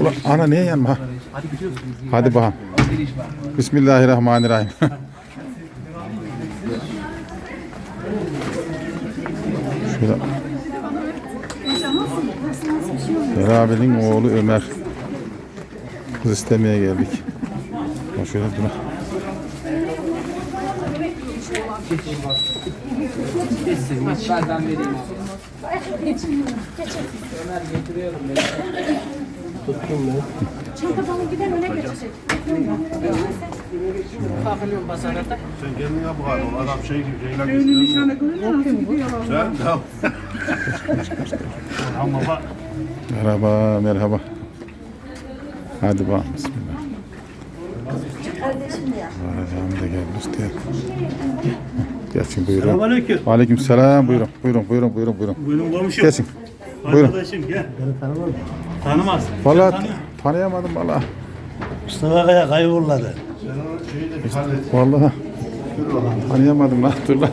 Ulan ana niye yanma? Gidiyoruz. Hadi bakalım. Bismillahirrahmanirrahim. Şöyle. Beraber'in oğlu Ömer. Kız istemeye geldik. Şöyle dur. Geçsin. Ben, ben vereyim abi. Ömer getiriyorum. Tuttum ben. Çantadan giden öne geçecek. Kalkıyorum pazarda. Sen kendine bak oğlum. Adam şey gibi Ceylan gibi. Sen tamam. Ama bak. Merhaba, merhaba. Hadi bakalım. Bismillah. Kardeşim ya. Aracağım da geldi usta. Gelsin buyurun. Selamünaleyküm. Aleyküm selam. Buyurun, buyurun, buyurun, buyurun, buyurun. Buyurun komşum. Gelsin. Buyurun. Arkadaşım gel. Beni tanımaz Tanımaz. Vallahi Sen tanıyor. tanıyamadım vallahi. Mustafa Kaya kaybolladı. Vallahi tanıyamadım lan. Dur lan.